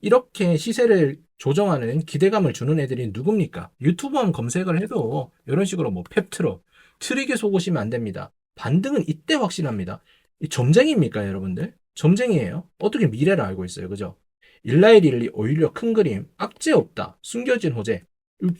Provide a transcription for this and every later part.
이렇게 시세를 조정하는 기대감을 주는 애들이 누굽니까? 유튜브 한번 검색을 해도 이런 식으로 뭐 펩트로 트릭에 속으시면 안 됩니다. 반등은 이때 확실합니다. 이 점쟁이입니까, 여러분들? 점쟁이에요. 어떻게 미래를 알고 있어요, 그죠? 일라이릴리 오히려 큰 그림, 악재 없다, 숨겨진 호재, 의-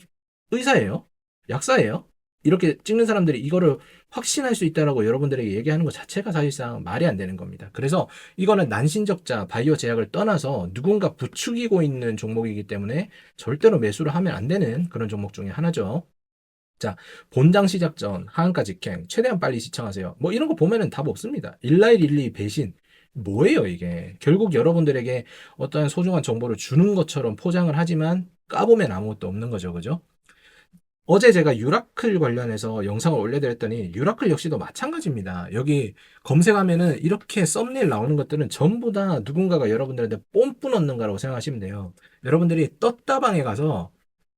의사예요? 약사예요? 이렇게 찍는 사람들이 이거를 확신할 수 있다라고 여러분들에게 얘기하는 것 자체가 사실상 말이 안 되는 겁니다. 그래서 이거는 난신적자, 바이오 제약을 떠나서 누군가 부추기고 있는 종목이기 때문에 절대로 매수를 하면 안 되는 그런 종목 중에 하나죠. 자, 본장 시작 전 하한가 직행 최대한 빨리 시청하세요. 뭐 이런 거 보면은 답 없습니다. 일라이릴리 배신 뭐예요 이게? 결국 여러분들에게 어떠한 소중한 정보를 주는 것처럼 포장을 하지만 까보면 아무것도 없는 거죠, 그죠? 어제 제가 유라클 관련해서 영상을 올려드렸더니 유라클 역시도 마찬가지입니다. 여기 검색하면은 이렇게 썸네일 나오는 것들은 전부 다 누군가가 여러분들한테 뽐뿌 넣는 거라고 생각하시면 돼요. 여러분들이 떴다방에 가서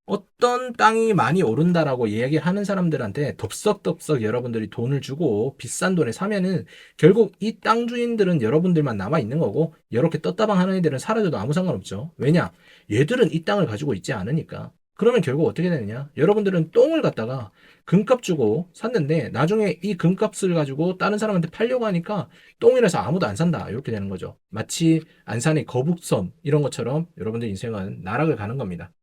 어떤 땅이 많이 오른다라고 이야기하는 사람들한테 덥석덥석 여러분들이 돈을 주고 비싼 돈에 사면은 결국 이 땅 주인들은 여러분들만 남아 있는 거고 이렇게 떴다방 하는 애들은 사라져도 아무 상관없죠. 왜냐? 얘들은 이 땅을 가지고 있지 않으니까. 그러면 결국 어떻게 되느냐? 여러분들은 똥을 갖다가 금값 주고 샀는데 나중에 이 금값을 가지고 다른 사람한테 팔려고 하니까 똥이라서 아무도 안 산다. 이렇게 되는 거죠. 마치 안산의 거북섬 이런 것처럼 여러분들 인생은 나락을 가는 겁니다.